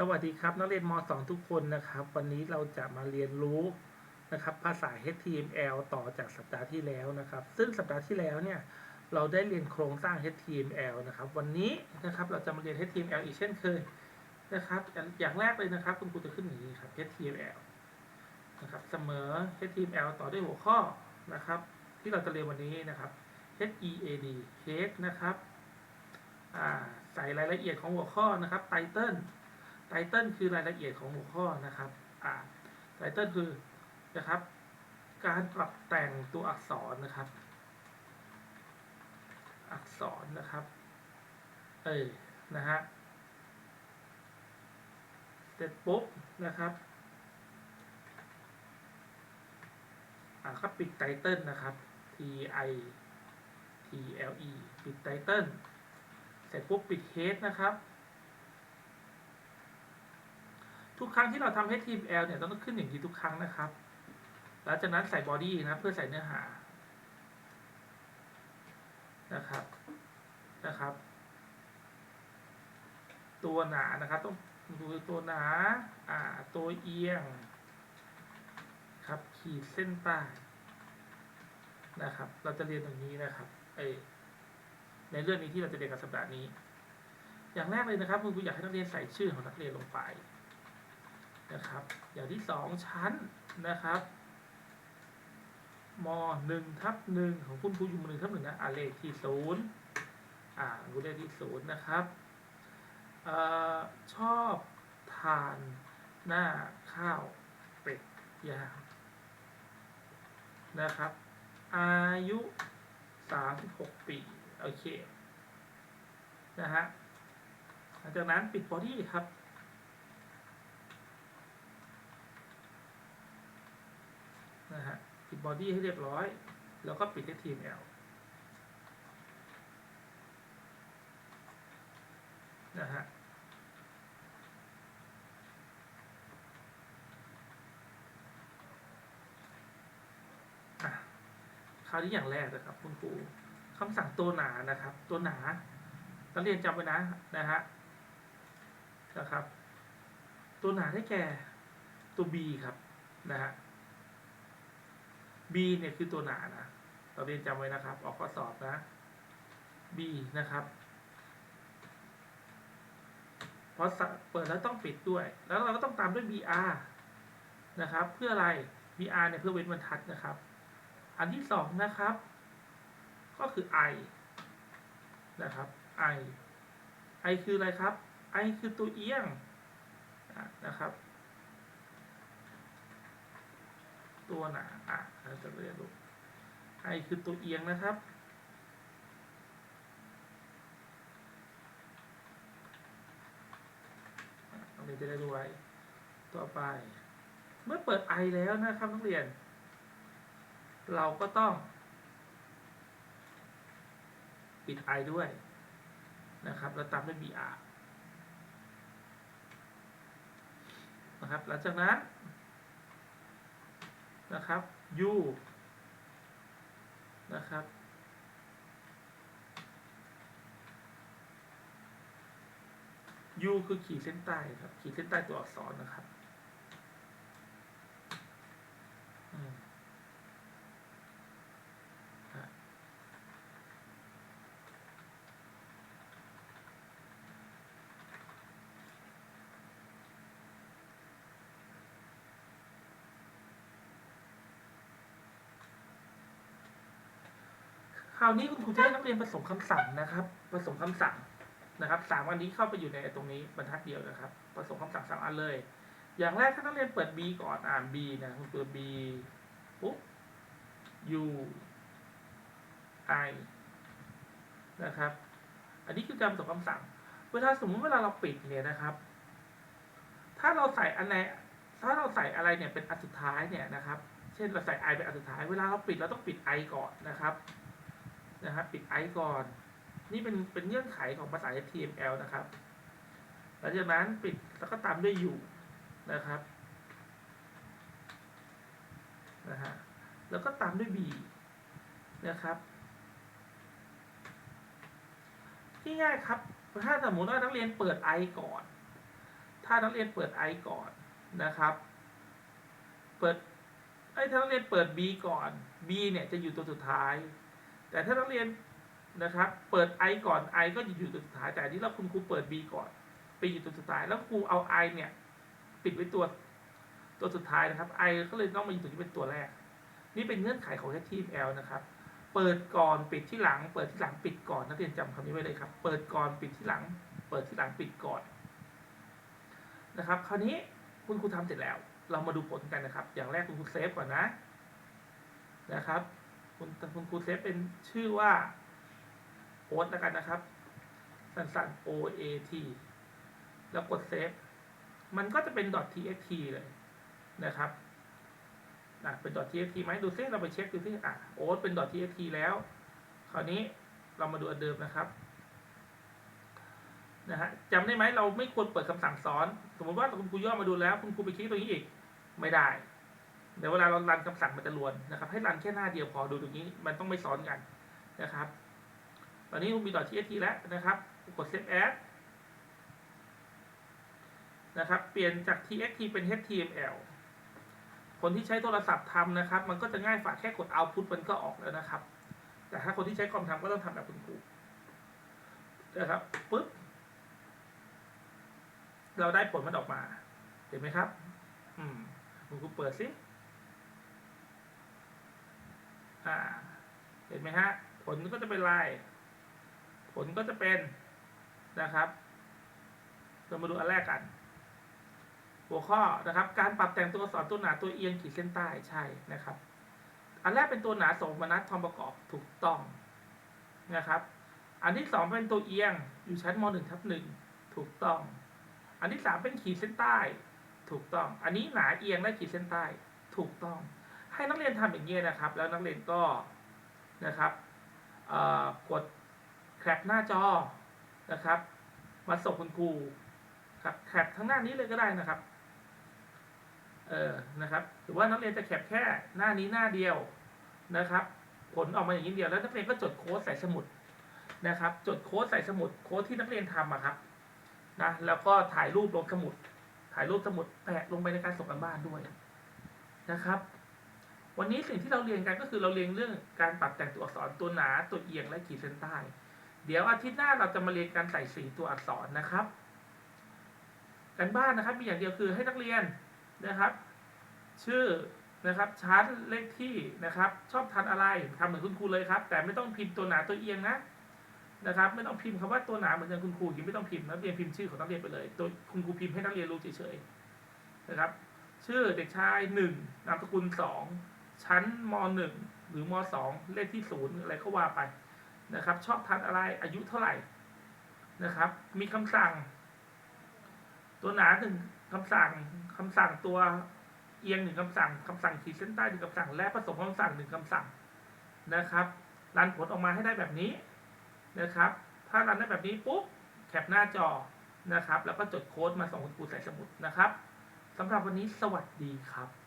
สวัสดีครับ นักเรียนม .2 ทุกคนนะครับ วันนี้เราจะมาเรียนรู้นะครับ ภาษา HTML ต่อจากสัปดาห์ที่แล้วนะครับ ซึ่งสัปดาห์ที่แล้วเนี่ยเราได้เรียนโครงสร้าง HTML นะครับ วันนี้นะครับเราจะมาเรียน HTML อีกเช่นเคยนะครับ อย่างแรกเลยนะครับ คุณครูจะขึ้นอย่างนี้ครับ HTML นะครับเสมอ HTML ต่อด้วยหัวข้อนะครับ ที่เราจะเรียนวันนี้นะครับ HEAD head นะครับใส่รายละเอียดของหัวข้อนะครับ title ไตเติลคือรายละเอียดของหัวข้อนะครับอ่าไตเติลคือนะครับ การปรับแต่งตัวอักษรนะครับ อักษรนะครับ เออนะฮะเสร็จปุ๊บนะครับอ่าครับปิดไตเติลนะครับ T I T L E ปิดไตเติลเสร็จปุ๊บปิดเฮดนะครับ ทุกครั้งที่เราทำ HTML เนี่ยต้องขึ้นอย่างนี้ทุกครั้งนะครับ หลังจากนั้นใส่บอดี้นะเพื่อใส่เนื้อหานะครับนะครับ ตัวหนานะครับต้องดูตัวหนาอ่าตัวเอียง ครับขีดเส้นใต้นะครับ เราจะเรียนตรงนี้นะครับเออในเรื่องนี้ที่เราจะเรียนกันสัปดาห์นี้ อย่างแรกเลยนะครับคุณครูอยากให้นักเรียนใส่ชื่อของนักเรียนลงไป นะครับ อย่างที่สองชั้นนะครับมหนึ่งทับหนึ่งของคุณครูอยู่มหนึ่งทับหนึ่งนะอ่าเลขที่ศูนย์อ่ารู้เลขที่ศูนย์นะครับออชอบทานหน้าข้าวเป็ดย่างนะครับ อายุสามสิบหกปีโอเคนะฮะหลังจากนั้นปิดบอดี้ครับ นะฮะปิดบอดี้ให้เรียบร้อย แล้วก็ปิด HTML นะฮะอะคราวนี้อย่างแรกนะครับ คุณครูคำสั่งตัวหนานะครับ ตัวหนานักเรียนจำไว้นะนะฮะนะครับ ตัวหนาได้แก่ตัว B ครับนะฮะ B เนี่ยคือตัวหนานะเราเรียนจำไว้นะครับ ออกข้อสอบนะ B นะครับพอเปิดแล้วต้องปิดด้วย แล้วเราก็ต้องตามด้วย BR นะครับ เพื่ออะไร BR เนี่ยเพื่อเว้นบรรทัดนะครับ อันที่สองนะครับ ก็คือ I นะครับ I I คืออะไรครับ I คือตัวเอียงนะครับ ตัวหนาอะเราจะเรียนรู้ I คือตัวเอียงนะครับนักเรียนจะได้รู้ไว้ ต่อไป เมื่อเปิด I แล้วนะครับนักเรียน เราก็ต้อง ปิด I ด้วยนะครับ แล้วตามด้วย BR นะครับ หลังจากนั้น นะครับ U นะครับ U คือขีดเส้นใต้ครับ ขีดเส้นใต้ตัวอักษรนะครับ คราวนี้คุณครูจะให้นักเรียนผสมคำสั่งนะครับ ผสมคำสั่งนะครับสามอันนี้เข้าไปอยู่ในตรงนี้บรรทัดเดียวนะครับ ผสมคำสั่งสามอันเลย อย่างแรกถ้านักเรียนเปิด B ก่อนอ่าน B นะคุณเปิด B ปุ๊บ U I นะครับ อันนี้คือการผสมคำสั่ง เวลาสมมติเวลาเราปิดเนี่ยนะครับ ถ้าเราใส่อันไหนถ้าเราใส่อะไรเนี่ยเป็นอันสุดท้ายเนี่ยนะครับ เช่นเราใส่ I เป็นอันสุดท้าย เวลาเราปิดเราต้องปิด I ก่อนนะครับ นะครับปิด I ก่อน นี่เป็นเป็นเงื่อนไขของภาษา HTML นะครับหลังจากนั้นปิดแล้วก็ตามด้วยอยู่นะครับนะฮะแล้วก็ตามด้วย B นะครับที่ง่ายครับ ถ้าสมมติว่านักเรียนเปิด I ก่อน ถ้านักเรียนเปิด i ก่อนนะครับ เปิดไอ้ถ้านักเรียนเปิด b ก่อน b เนี่ยจะอยู่ตัวสุดท้าย แต่ถ้านักเรียนนะครับ เปิด i ก่อน i ก็จะอยู่ตัวสุดท้ายแต่อันนี้เราคุณครูเปิด b ก่อนไปอยู่ตัวสุดท้ายแล้วครูเอา i เนี่ยปิดไว้ตัวตัวสุดท้ายนะครับ i ก็เลยต้องมาอยู่ตรงนี้เป็นตัวแรก นี่เป็นเงื่อนไขของ HTML นะครับ เปิดก่อนปิดที่หลัง เปิดที่หลังปิดก่อนนักเรียนจำคำนี้ไว้เลยครับ เปิดก่อนปิดที่หลัง เปิดที่หลังปิดก่อนนะครับ คราวนี้คุณครูทำเสร็จแล้ว เรามาดูผลกันนะครับ อย่างแรกคุณครูเซฟก่อนนะนะครับ คุณคุณครูเซฟเป็นชื่อว่าโอ๊ตแล้วกันนะครับ สั้นๆ O A T แล้วกดเซฟมันก็จะเป็น .txt เลยนะครับนะเป็น .txt ไหมดูซิเราไปเช็คดูซิอะโอ๊ตเป็น .txt แล้ว คราวนี้เรามาดูอันเดิมนะครับนะฮะจำได้ไหมเราไม่ควรเปิดคำสั่งซ้อน สมมติว่าคุณครูย่อมาดูแล้ว คุณครูไปคลิกตรงนี้อีก ไม่ได้ เดี๋ยวเวลาเรารันคำสั่งมันจะลวนนะครับ ให้รันแค่หน้าเดียวพอดูตรงนี้มันต้องไม่ซ้อนกันนะครับ ตอนนี้คุณมี .txt แล้วนะครับกด save as นะครับ เปลี่ยนจาก txt เป็น html คนที่ใช้โทรศัพท์ทำนะครับ มันก็จะง่ายฝ่าแค่กด output มันก็ออกแล้วนะครับ แต่ถ้าคนที่ใช้คอมทำก็ต้องทำแบบคุณครูนะครับปึ๊บเราได้ผลมันออกมา เห็นไหมครับ อืมคุณครูเปิดสิ อ่า เห็นไหมฮะ ผลก็จะเป็นลาย ผลก็จะเป็นนะครับเรามาดูอันแรกกัน หัวข้อนะครับ การปรับแต่งตัวอักษรตัวหนาตัวเอียงขีดเส้นใต้ใช่นะครับ อันแรกเป็นตัวหนาสมนัตทอมประกอบถูกต้องนะครับ อันที่สองเป็นตัวเอียงอยู่ชั้นมหนึ่งทับหนึ่งถูกต้อง อันที่สามเป็นขีดเส้นใต้ ถูกต้อง อันนี้หนาเอียงและขีดเส้นใต้ ถูกต้อง ให้นักเรียนทำอย่างนี้นะครับ แล้วนักเรียนก็นะครับกดแคปหน้าจอนะครับ มาส่งคุณครูครับแคปทั้งหน้านี้เลยก็ได้นะครับเออนะครับหรือว่านักเรียนจะแคปแค่หน้านี้หน้าเดียวนะครับ ผลออกมาอย่างนี้เดียวแล้วนักเรียนก็จดโค้ดใส่สมุดนะครับ จดโค้ดใส่สมุดโค้ดที่นักเรียนทำอะครับนะแล้วก็ถ่ายรูปลงสมุด ถ่ายรูปสมุดแปะลงไปในการส่งกันบ้านด้วยนะครับ วันนี้สิ่งที่เราเรียนกันก็คือเราเรียนเรื่องการปรับแต่งตัวอักษรตัวหนาตัวเอียงและขีดเส้นใต้ เดี๋ยวอาทิตย์หน้าเราจะมาเรียนการใส่สีตัวอักษรนะครับกันบ้านนะครับมีอย่างเดียวคือให้นักเรียนนะครับ ชื่อนะครับชั้นเลขที่นะครับ ชอบทานอะไรทำเหมือนคุณครูเลยครับ แต่ไม่ต้องพิมพ์ตัวหนาตัวเอียงนะนะครับ ไม่ต้องพิมพ์คำว่าตัวหนาเหมือนอย่างคุณครูยังไม่ต้องพิมพ์นักเรียนพิมพ์ชื่อของนักเรียนไปเลย ตัวคุณครูพิมพ์ให้นักเรียนรู้เฉยๆนะครับ ชื่อเด็กชายหนึ่งนามสกุลสอง ชั้นมหนึ่งหรือมสองเลขที่ศูนย์อะไรก็ว่าไปนะครับ ชอบทานอะไรอายุเท่าไหร่นะครับ มีคำสั่ง ตัวหนาหนึ่งคำสั่งคำสั่งตัวเอียงหนึ่งคำสั่งคำสั่งขีดเส้นใต้หนึ่งคำสั่ง และผสมคำสั่งหนึ่งคำสั่งนะครับรันผลออกมาให้ได้แบบนี้นะครับ ถ้ารันได้แบบนี้ปุ๊บแคปหน้าจอนะครับ แล้วก็จดโค้ดมาส่งคุณครูใส่สมุดนะครับสำหรับวันนี้สวัสดีครับ